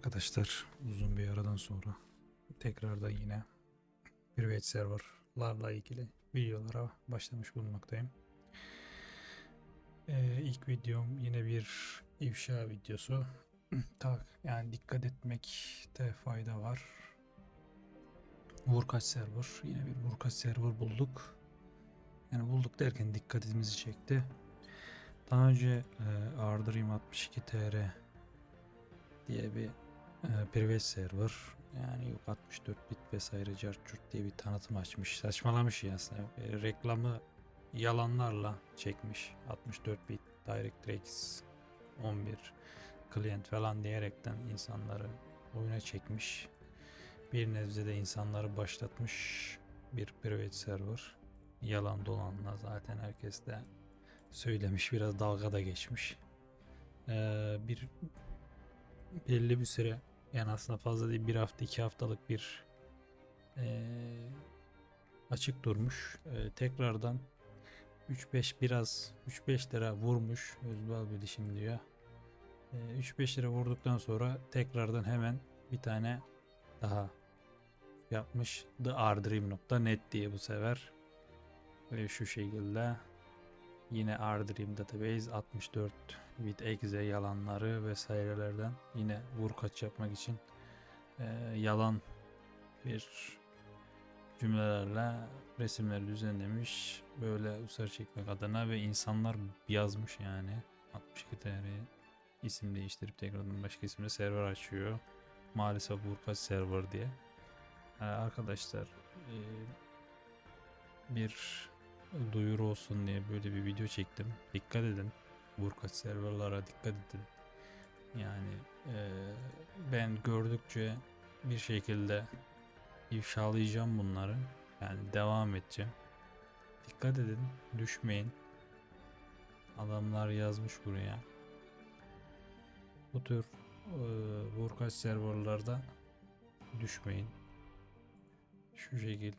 arkadaşlar. Uzun bir aradan sonra tekrardan yine private serverlarla ilgili videolara başlamış bulunmaktayım. Ee, ilk videom yine bir ifşa videosu. tak yani dikkat etmekte fayda var. Vurkaç server. Yine bir vurkaç server bulduk. Yani bulduk derken dikkatimizi çekti. Daha önce e, Ardream 62 TR diye bir e, private server yani yok 64 bit vesaire cartçurt diye bir tanıtım açmış. Saçmalamış ya aslında. E, reklamı yalanlarla çekmiş. 64 bit DirectX 11 client falan diyerekten insanları oyuna çekmiş. Bir nebze de insanları başlatmış bir private server. Yalan dolanla zaten herkes de söylemiş biraz dalga da geçmiş. Ee, bir belli bir süre yani aslında fazla değil bir hafta iki haftalık bir ee, açık durmuş. Ee, tekrardan 3-5 biraz 3-5 lira vurmuş. Özbal bilişim diyor. Ee, 3-5 lira vurduktan sonra tekrardan hemen bir tane daha yapmış. TheArdream.net diye bu sefer. Ve şu şekilde yine Ardream Database 64 bit exe yalanları vesairelerden yine vur kaç yapmak için e, yalan bir cümlelerle resimleri düzenlemiş böyle usar çekmek adına ve insanlar yazmış yani. 62 TR isim değiştirip tekrardan başka isimle server açıyor. Maalesef vurkaç server diye. Ee, arkadaşlar e, bir duyuru olsun diye böyle bir video çektim. Dikkat edin vurkaç serverlara dikkat edin yani e, ben gördükçe bir şekilde ifşalayacağım bunları. Yani devam edeceğim. Dikkat edin, düşmeyin. Adamlar yazmış buraya. Bu tür e, vurkaç serverlarda düşmeyin. Şu şekil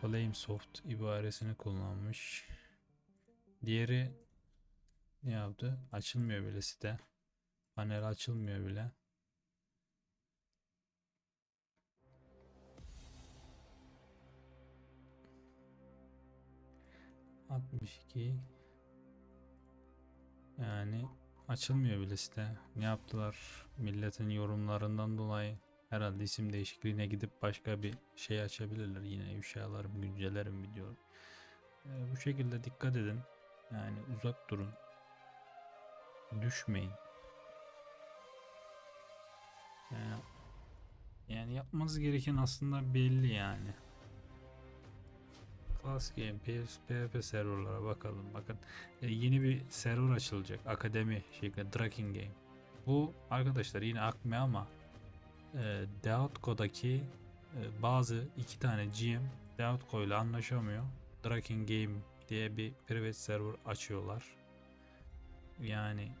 Flamesoft ibaresini kullanmış. Diğeri ne yaptı? Açılmıyor bile site. Panel açılmıyor bile. ...62... Yani açılmıyor bile site. Ne yaptılar? Milletin yorumlarından dolayı herhalde isim değişikliğine gidip başka bir şey açabilirler. Yine ifşalarım, güncellerim video. Ee, bu şekilde dikkat edin. Yani uzak durun. Düşmeyin. Yani, yani yapmanız gereken aslında belli yani. Class Game, PvP serverlara bakalım. Bakın e, yeni bir server açılacak. Akademi şeklinde Draking Game. Bu arkadaşlar yine Akme ama e, Deoutco'daki e, bazı iki tane GM Deoutco ile anlaşamıyor. Draking Game diye bir private server açıyorlar. Yani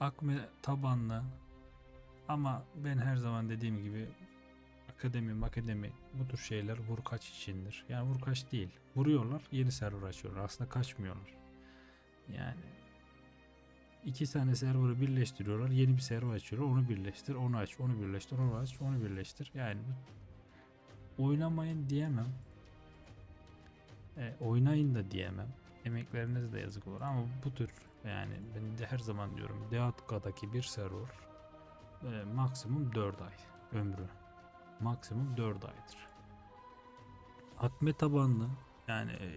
Akme tabanlı ama ben her zaman dediğim gibi akademi akademi bu tür şeyler vurkaç içindir. Yani vurkaç değil. Vuruyorlar yeni server açıyorlar. Aslında kaçmıyorlar. Yani iki tane server'ı birleştiriyorlar. Yeni bir server açıyorlar. Onu birleştir, onu aç, onu birleştir, onu aç, onu birleştir. Yani oynamayın diyemem. E, oynayın da diyemem. Emekleriniz de yazık olur ama bu tür yani ben de her zaman diyorum Deatka'daki bir server e, maksimum 4 ay ömrü. Maksimum 4 aydır. Akme tabanlı yani e,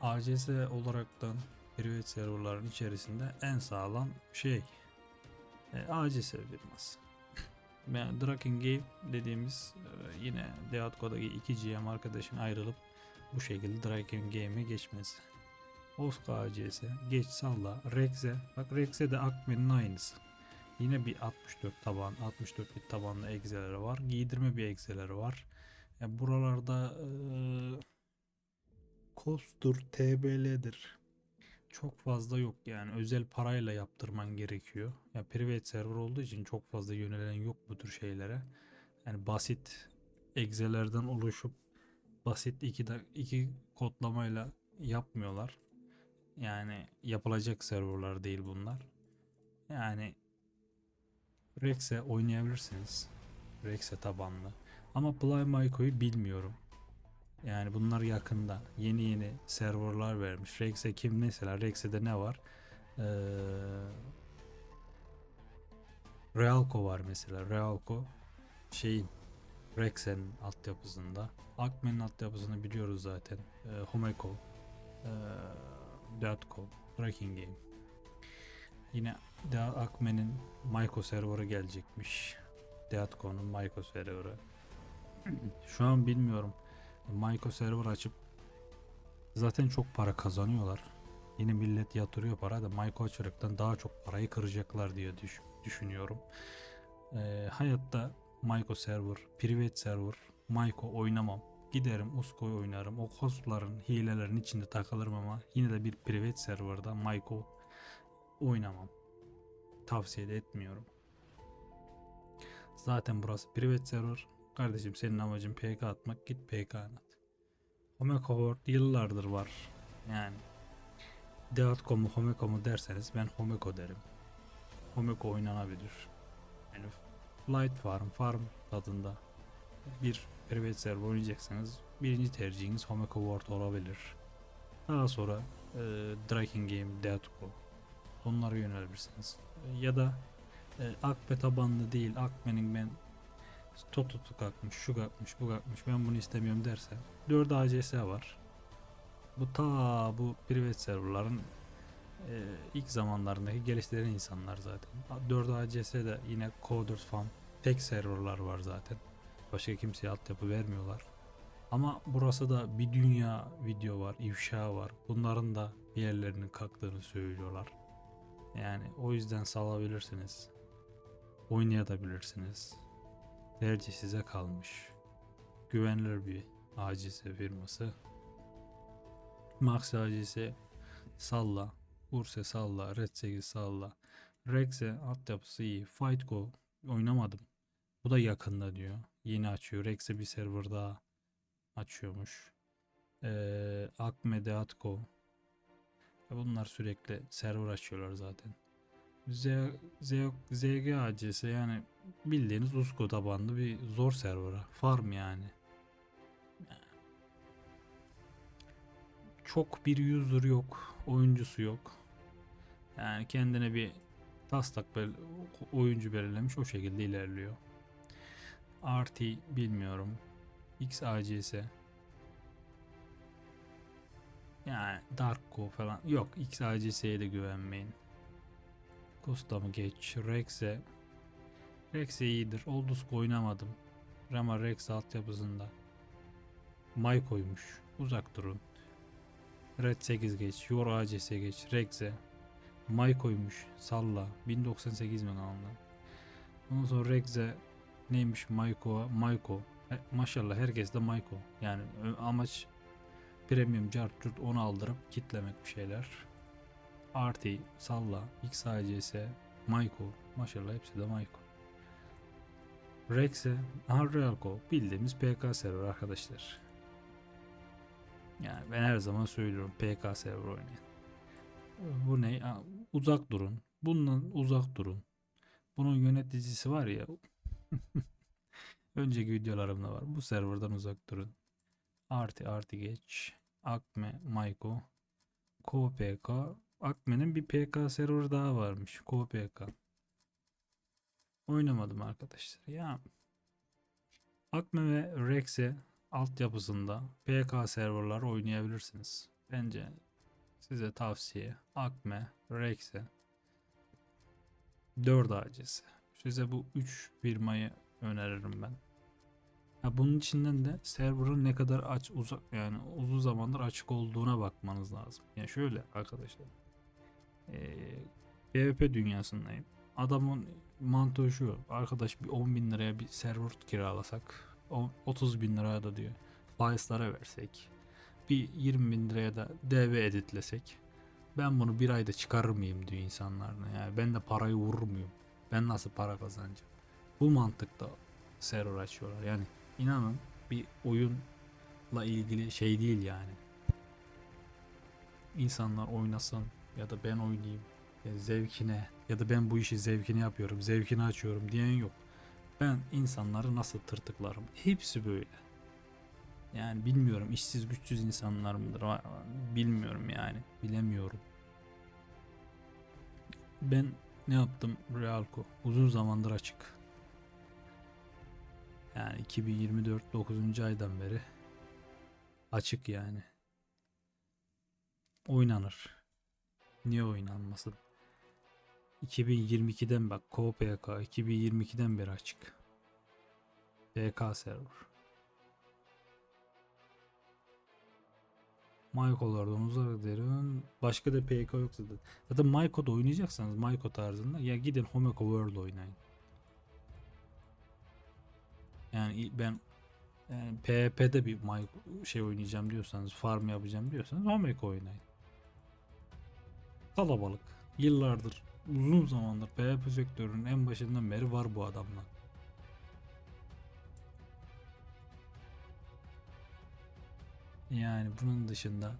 ACS olaraktan private serverların içerisinde en sağlam şey e, ACS firması. Yani Draken Game dediğimiz e, yine Deatko'daki 2 GM arkadaşın ayrılıp bu şekilde Draken Game'e geçmesi. Oscar ACS, geç salla, Rex'e. Bak Rex'e de Akme'nin aynısı. Yine bir 64 taban, 64 bit tabanlı egzeleri var. Giydirme bir egzeleri var. Yani buralarda eee Kostur, TBL'dir. Çok fazla yok yani özel parayla yaptırman gerekiyor. Ya private server olduğu için çok fazla yönelen yok bu tür şeylere. Yani basit egzelerden oluşup basit iki, da, iki kodlamayla yapmıyorlar. Yani yapılacak serverlar değil bunlar. Yani Rex'e oynayabilirsiniz. Rex'e tabanlı. Ama Play bilmiyorum. Yani bunlar yakında. Yeni yeni serverlar vermiş. Rex'e kim mesela? Rex'e ne var? Ee, Realco var mesela. Realco şeyin Rex'in altyapısında. Akmen'in altyapısını biliyoruz zaten. Ee, Homeko, ee, Deatco, Breaking Game. Yine De Akmen'in Maiko serverı gelecekmiş. Deatco'nun Maiko serverı. Şu an bilmiyorum. Maiko server açıp zaten çok para kazanıyorlar. Yine millet yatırıyor para da Maiko açaraktan daha çok parayı kıracaklar diye düş- düşünüyorum. Ee, hayatta Maiko server, private server, Maiko oynamam. Giderim Usko'yu oynarım. O costların, hilelerin içinde takılırım ama yine de bir private serverda Maiko oynamam. Tavsiye etmiyorum. Zaten burası private server. Kardeşim senin amacın PK atmak git PK at. Homeko World yıllardır var. Yani Deatco mu Homeko mu derseniz ben Homeko derim. Homeko oynanabilir. Yani Light Farm, Farm tadında bir private server oynayacaksanız birinci tercihiniz Homeko World olabilir. Daha sonra e, Dragon Game, Deatco onlara yönelebilirsiniz. E, ya da e, Akbe tabanlı değil, Akme'nin ben Totutu kalkmış, şu kalkmış, bu kalkmış ben bunu istemiyorum derse 4 ACS var. Bu ta bu private serverların ilk zamanlarındaki geliştiren insanlar zaten. 4 ACS de yine Coders fan tek serverlar var zaten. Başka kimseye altyapı vermiyorlar. Ama burası da bir dünya video var, ifşa var. Bunların da bir yerlerinin kalktığını söylüyorlar. Yani o yüzden salabilirsiniz. Oynayabilirsiniz. Tercih size kalmış. Güvenilir bir ACS firması. Max ACS salla. Urse salla. Red 8 salla. Rex'e altyapısı iyi. Fight Go oynamadım. Bu da yakında diyor. Yeni açıyor. Rex'e bir server daha açıyormuş. Ee, Akme Deatco. Bunlar sürekli server açıyorlar zaten. Z, Z, ZG ACS yani bildiğiniz Usko tabanlı bir zor server'a. Farm yani. Çok bir user yok. Oyuncusu yok. Yani kendine bir taslak bel oyuncu belirlemiş o şekilde ilerliyor. RT bilmiyorum. XACS yani Darko falan yok XACS'ye de güvenmeyin. Custom'u geç. Rex'e Rex'e iyidir. Oldusk oynamadım. Rama Rex altyapısında. Maiko'ymuş. Uzak durun. Red 8 geç. Yor ACS geç. Rex'e. Maiko'ymuş. Salla. 1098 mi aldı? Ondan sonra Rex'e neymiş Maiko? Maiko. E, maşallah herkes de Maiko. Yani ö- amaç premium cart onu aldırıp kitlemek bir şeyler. RT, Salla, XACS, Maiko. Maşallah hepsi de Maiko. Rex'e, Unrealco bildiğimiz PK server arkadaşlar. Yani ben her zaman söylüyorum PK server oynayın. Bu ne? Uzak durun. Bundan uzak durun. Bunun yöneticisi var ya. Önceki videolarımda var. Bu serverdan uzak durun. Artı artı geç. Akme, Maiko, KPK. Akme'nin bir PK server daha varmış. KPK. Oynamadım arkadaşlar. Ya Akme ve Rex'e altyapısında PK serverlar oynayabilirsiniz. Bence size tavsiye Akme, Rex'e 4 ACS. Size bu 3 firmayı öneririm ben. Ha bunun içinden de server'ın ne kadar aç uzak yani uzun zamandır açık olduğuna bakmanız lazım. Yani şöyle arkadaşlar. Ee, PvP dünyasındayım. Adamın mantığı şu. Arkadaş bir 10 bin liraya bir server kiralasak. o- 30 bin liraya da diyor. Faizlere versek. Bir 20 bin liraya da DV editlesek. Ben bunu bir ayda çıkarır mıyım diyor insanlarına. Yani ben de parayı vurur muyum? Ben nasıl para kazanacağım? Bu mantıkta server açıyorlar. Yani inanın bir oyunla ilgili şey değil yani. İnsanlar oynasın ya da ben oynayayım. ya zevkine ya da ben bu işi zevkine yapıyorum, zevkini açıyorum diyen yok. Ben insanları nasıl tırtıklarım? Hepsi böyle. Yani bilmiyorum işsiz güçsüz insanlar mıdır? Bilmiyorum yani. Bilemiyorum. Ben ne yaptım Realco? Uzun zamandır açık. Yani 2024 9. aydan beri açık yani. Oynanır. Niye oynanmasın? 2022'den bak KPK 2022'den beri açık. PK server. Mayko'lardan uzak derin. Başka da PK yok zaten. Zaten Mayko'da oynayacaksanız Mayko tarzında ya gidin Homeko World oynayın. Yani ben yani PvP'de bir Mayko şey oynayacağım diyorsanız, farm yapacağım diyorsanız Homeko oynayın. Kalabalık. Yıllardır, uzun zamandır PvP sektörünün en başından beri var bu adamlar. Yani bunun dışında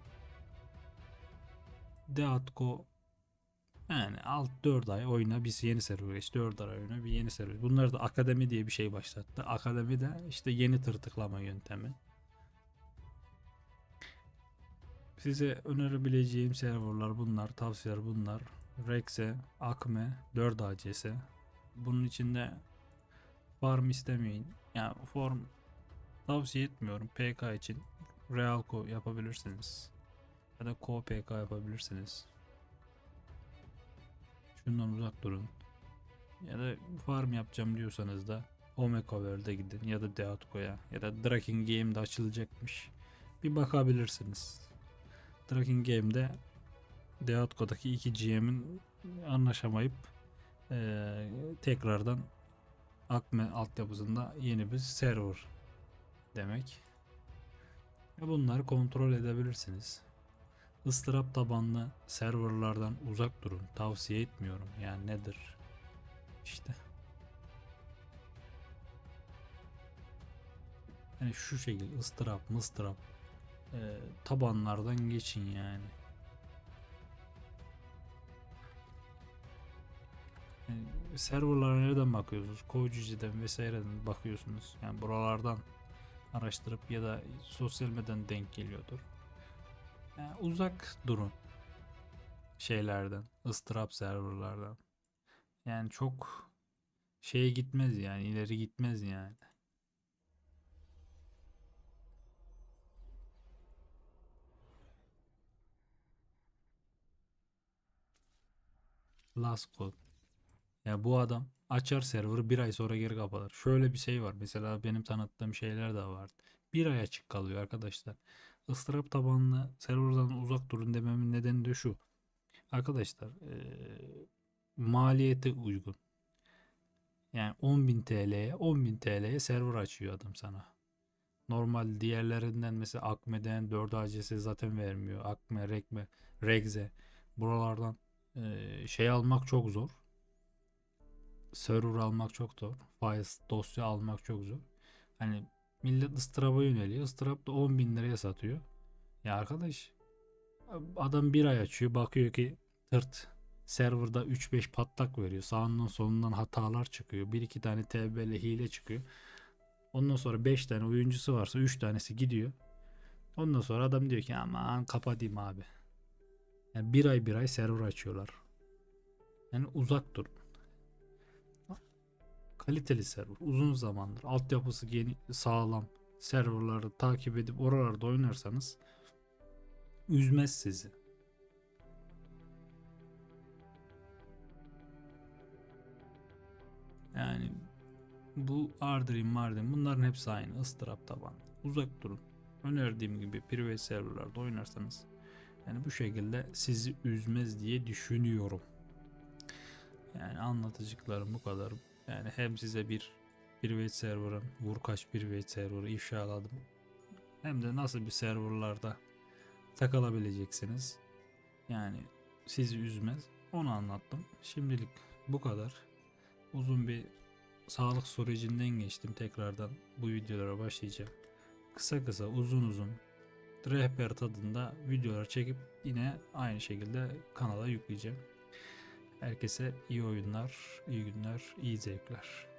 Deatko yani alt 4 ay oyna bir yeni server geç 4 ay oyna bir yeni server. Bunlar da akademi diye bir şey başlattı. Akademi de işte yeni tırtıklama yöntemi. Size önerebileceğim serverlar bunlar, tavsiyeler bunlar. Rex'e, Akme, 4 ACS. Bunun içinde farm istemeyin. Yani form tavsiye etmiyorum PK için. Realco yapabilirsiniz. Ya da Co PK yapabilirsiniz. Şundan uzak durun. Ya da farm yapacağım diyorsanız da Omega World'e gidin ya da Deatko'ya ya da Draken Game'de açılacakmış. Bir bakabilirsiniz. Draken Game'de Deatko'daki iki GM'in anlaşamayıp eee, tekrardan Akme altyapısında yeni bir server demek. Ve bunları kontrol edebilirsiniz. Istırap tabanlı serverlardan uzak durun. Tavsiye etmiyorum. Yani nedir? İşte. Yani şu şekil ıstırap mıstırap e, tabanlardan geçin yani. Yani serverlara nereden bakıyorsunuz? Kovucucu'dan vesaireden bakıyorsunuz. Yani buralardan araştırıp ya da sosyal medyadan denk geliyordur. Yani uzak durun şeylerden, ıstırap serverlardan. Yani çok şeye gitmez yani ileri gitmez yani. Last code. Ya bu adam açar server'ı bir ay sonra geri kapatır. Şöyle bir şey var. Mesela benim tanıttığım şeyler de var. Bir ay açık kalıyor arkadaşlar. Istırap tabanlı serverdan uzak durun dememin nedeni de şu. Arkadaşlar eee maliyeti uygun. Yani 10.000 TL'ye 10.000 TL'ye server açıyor adam sana. Normal diğerlerinden mesela Akme'den 4 ACS zaten vermiyor. Akme, Rekme, Regze buralardan eee, şey almak çok zor. Server almak çok zor. Files dosya almak çok zor. Hani millet ıstıraba yöneliyor. Istırap da 10 bin liraya satıyor. Ya arkadaş adam bir ay açıyor bakıyor ki tırt serverda 3-5 patlak veriyor. Sağından solundan hatalar çıkıyor. 1-2 tane TB'li hile çıkıyor. Ondan sonra 5 tane oyuncusu varsa 3 tanesi gidiyor. Ondan sonra adam diyor ki aman kapatayım abi. Yani bir ay bir ay server açıyorlar. Yani uzak dur. Kaliteli server. Uzun zamandır. Altyapısı yeni, sağlam. Serverları takip edip oralarda oynarsanız üzmez sizi. Yani bu Ardrim, Mardin bunların hepsi aynı. ıstırap taban. Uzak durun. Önerdiğim gibi private serverlarda oynarsanız yani bu şekilde sizi üzmez diye düşünüyorum. Yani anlatıcıklarım bu kadar. Yani hem size bir private server'ın vurkaç private server'ı ifşaladım. Hem de nasıl bir serverlarda takılabileceksiniz. Yani sizi üzmez. Onu anlattım. Şimdilik bu kadar. Uzun bir sağlık sürecinden geçtim. Tekrardan bu videolara başlayacağım. Kısa kısa uzun uzun rehber tadında videolar çekip yine aynı şekilde kanala yükleyeceğim. Herkese iyi oyunlar, iyi günler, iyi zevkler.